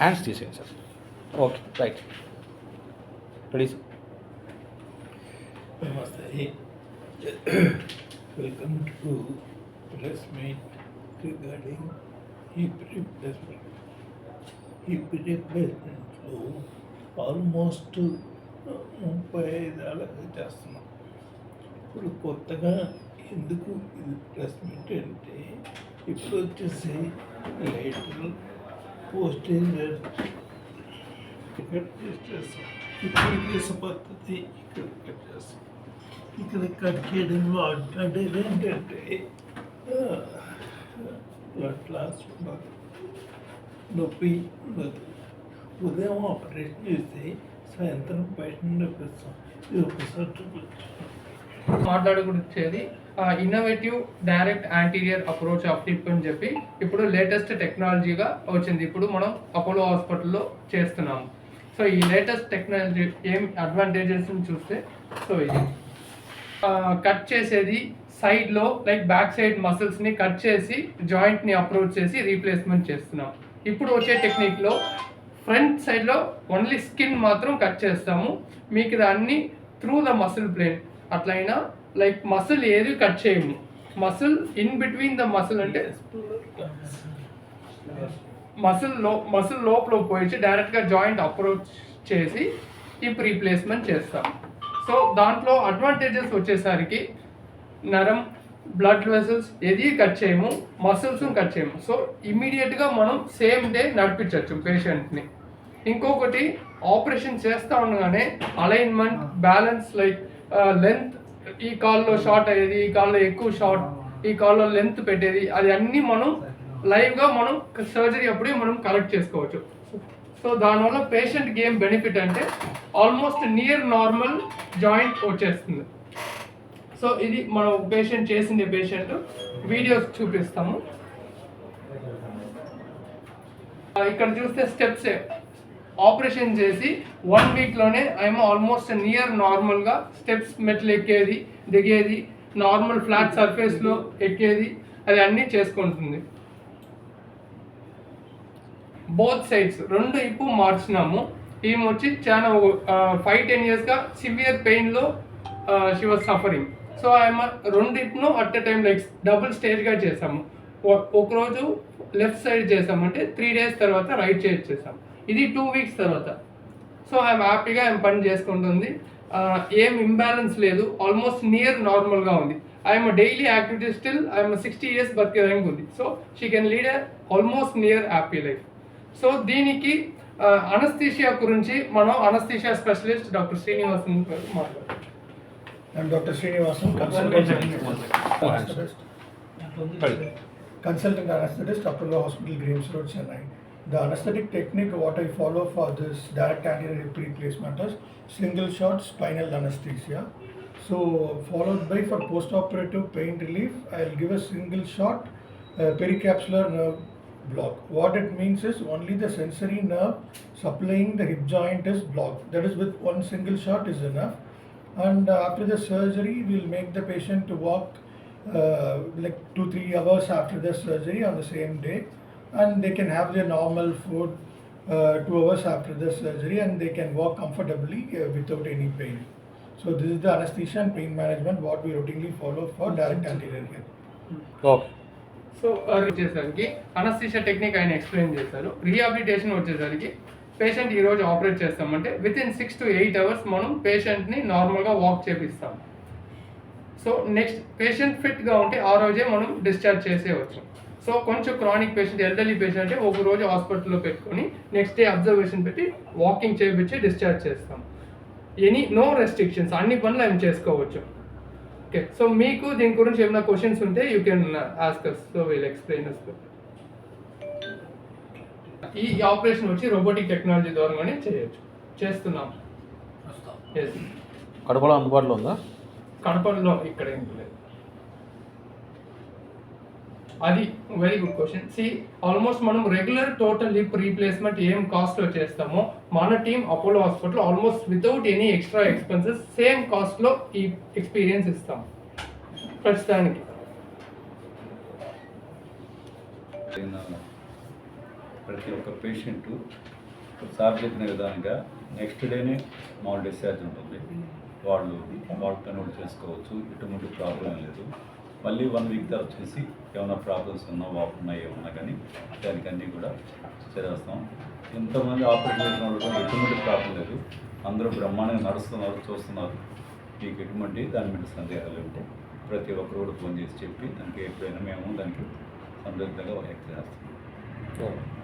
Hands తీసేయండి sir. Okay right please నమస్తే. Welcome to to meet regarding hip replacement hip రిప్లేస్మెంట్లో almost ముప్పై ఐదు అలాగే చేస్తున్నాం. ఇప్పుడు కొత్తగా ఎందుకు ఇది ప్లేస్మెంట్ అంటే ఇప్పుడు వచ్చేసి లేటర్ పోస్టేరియర్ ఇక్కడ టెస్ట్ చేస్తాం. ఇప్పుడు చేసే పద్ధతి ఇక్కడ కట్ చేస్తాం. ఇక్కడ కట్ చేయడంలో అడ్వాంటేజ్ ఏంటంటే బ్లడ్ లాస్ ఉండదు నొప్పి ఉండదు. ఉదయం ఆపరేషన్ చేస్తే సాయంత్రం బయట నొప్పిస్తాం ఇది ఒకసారి చూపించాం. మాట్లాడుకునేది innovative direct anterior approach of hip అని చెప్పి ఇప్పుడు లేటెస్ట్ టెక్నాలజీగా వచ్చింది. ఇప్పుడు మనం అపోలో హాస్పిటల్లో చేస్తున్నాము. సో ఈ లేటెస్ట్ టెక్నాలజీ ఏం అడ్వాంటేజెస్ చూస్తే సో ఇది. కట్ చేసేది సైడ్లో లైక్ బ్యాక్ సైడ్ మసిల్స్ని కట్ చేసి జాయింట్ని అప్రోచ్ చేసి రీప్లేస్మెంట్ చేస్తున్నాం ఇప్పుడు వచ్చే టెక్నిక్లో ఫ్రంట్ సైడ్లో ఓన్లీ స్కిన్ మాత్రం కట్ చేస్తాము. మీకు అన్ని త్రూ ద మసిల్ ప్లేన్ అట్లయినా లైక్ మసిల్ ఏది కట్ చేయము. Muscle in between the muscle అంటే మసిల్లో మసిల్ లోపల పోయి డైరెక్ట్గా జాయింట్ అప్రోచ్ చేసి హిప్ రీప్లేస్మెంట్ చేస్తాం. సో దాంట్లో అడ్వాంటేజెస్ వచ్చేసరికి నరం బ్లడ్ వెసల్స్ ఏది కట్ చేయము మసిల్స్ కట్ చేయము. సో ఇమీడియట్గా మనం సేమ్ డే నడిపించవచ్చు పేషెంట్ని ఇంకొకటి ఆపరేషన్ చేస్తా ఉండగానే అలైన్మెంట్ బ్యాలెన్స్ లైక్ లెంత్ ఈ కాల్లో షార్ట్ అయ్యేది ఈ కాల్లో ఎక్కువ షార్ట్ ఈ కాల్లో లెంత్ పెట్టేది అది అన్నీ మనం లైవ్గా మనం సర్జరీ అప్పుడే మనం కరెక్ట్ చేసుకోవచ్చు. సో దానివల్ల పేషెంట్కి ఏం బెనిఫిట్ అంటే ఆల్మోస్ట్ నియర్ నార్మల్ జాయింట్ వచ్చేస్తుంది. సో ఇది మనం పేషెంట్ చేసింది పేషెంట్ వీడియోస్ చూపిస్తాము. ఇక్కడ చూస్తే స్టెప్స్ ఆపరేషన్ చేసి వన్ వీక్లోనే ఏమో ఆల్మోస్ట్ నియర్ నార్మల్గా స్టెప్స్ మెట్లు ఎక్కేది దిగేది నార్మల్ ఫ్లాట్ సర్ఫేస్లో ఎక్కేది అది అన్నీ చేసుకుంటుంది. బోత్ సైడ్స్ రెండు ఇప్పు మార్చినాము. ఈమె వచ్చి చాలా ఫైవ్ టెన్ ఇయర్స్గా సివియర్ పెయిన్లో షీ వాజ్ సఫరింగ్ సో ఆమె రెండిప్పును at a time like double స్టేజ్గా చేసాము ఒకరోజు లెఫ్ట్ సైడ్ చేసామంటే త్రీ డేస్ తర్వాత రైట్ సైడ్ చేసాము ఇది టూ వీక్స్ తర్వాత. సో ఆమె హ్యాపీగా ఆమె పని చేసుకుంటుంది. ఏం ఇంబ్యాలెన్స్ లేదు. ఆల్మోస్ట్ నియర్ నార్మల్గా ఉంది. I'm daily activity still I'm sixty years బతికేదానికి ఉంది. So she can lead almost near happy life so దీనికి అనస్థీషియా గురించి మనం అనస్థీషియా స్పెషలిస్ట్ డాక్టర్ శ్రీనివాసన్ గారు Dr. Srinivasan, consultant anesthetist. Consultant anesthetist, Apollo Hospital, Grange Road, Chennai. The anesthetic technique what I follow for this direct anterior hip replacement is single shot spinal anesthesia. So followed by for post-operative pain relief, I'll give a single shot uh, pericapsular nerve block. What it means is only the sensory nerve supplying the hip joint is blocked. That is with one single shot is enough. And uh, after the surgery, we'll make the patient to walk uh, like two three hours after the surgery on the same day, and they can have their normal food uh, two hours after the surgery, and they can walk comfortably uh, without any pain. So this is the anesthesia and pain management what we routinely follow for direct anterior hip. Okay so వచ్చేసరికి anaesthesia technique ఆయన explain చేశారు rehabilitation వచ్చేసరికి patient ఈ రోజు operate చేస్తామంటే within six to eight hours మనం పేషెంట్ని నార్మల్గా వాక్ చేపిస్తాం సో నెక్స్ట్ పేషెంట్ ఫిట్గా ఉంటే ఆ రోజే మనం డిశ్చార్జ్ చేసేయవచ్చు సో కొంచెం క్రానిక్ పేషెంట్ ఎల్డర్లీ పేషెంట్ అంటే ఒక రోజు హాస్పిటల్లో పెట్టుకొని నెక్స్ట్ డే అబ్జర్వేషన్ పెట్టి వాకింగ్ చేయించి డిశ్చార్జ్ చేస్తాం. ఎనీ నో రెస్ట్రిక్షన్స్ అన్ని పనులు ఆయన చేసుకోవచ్చు. ఓకే సో మీకు దీని గురించి ఏమైనా క్వశ్చన్స్ ఉంటే you can ask us so will explain us ఈ ఆపరేషన్ వచ్చి రోబోటిక్ టెక్నాలజీ ద్వారానే చేయొచ్చు. చేస్తున్నాం. ఎస్ కడపలో అందుబాటులో ఉందా? కడపలో ఇక్కడ ఏం లేదు అది very good question see almost మనం రెగ్యులర్ టోటల్ లిప్ రీప్లేస్మెంట్ ఏం కాస్ట్లో చేస్తామో మన team Apollo hospital almost without any extra expenses same కాస్ట్లో ఈ ఎక్స్పీరియన్స్ ఇస్తాం. ప్రస్తుతానికి. ప్రతి ఒక్క పేషెంట్ సార్ చెప్పిన విధంగా నెక్స్ట్ డేనే మామూలు డిశ్చార్జ్ ఉంటుంది. వాళ్ళు వాళ్ళు పని చేసుకోవచ్చు ఎటువంటి ప్రాబ్లం లేదు. మళ్ళీ వన్ వీక్ తర్వాత చూసి ఏమైనా ప్రాబ్లమ్స్ ఉన్నా వాపు ఏమన్నా కానీ దానికి అన్నీ కూడా చేస్తాం ఎంతమంది ఆపరేషన్ చేసిన వాళ్ళు కూడా ఎటువంటి ప్రాబ్లం లేదు. అందరూ బ్రహ్మాండంగా నడుస్తున్నారు చూస్తున్నారు. మీకు ఎటువంటి దాని మీద సందేహాలు ఉంటే ప్రతి ఒక్కరు కూడా ఫోన్ చేసి చెప్పి దానికి ఎప్పుడైనా మేము దానికి సమృద్ధిగా హెల్ప్ చేస్తాం. ఓకే.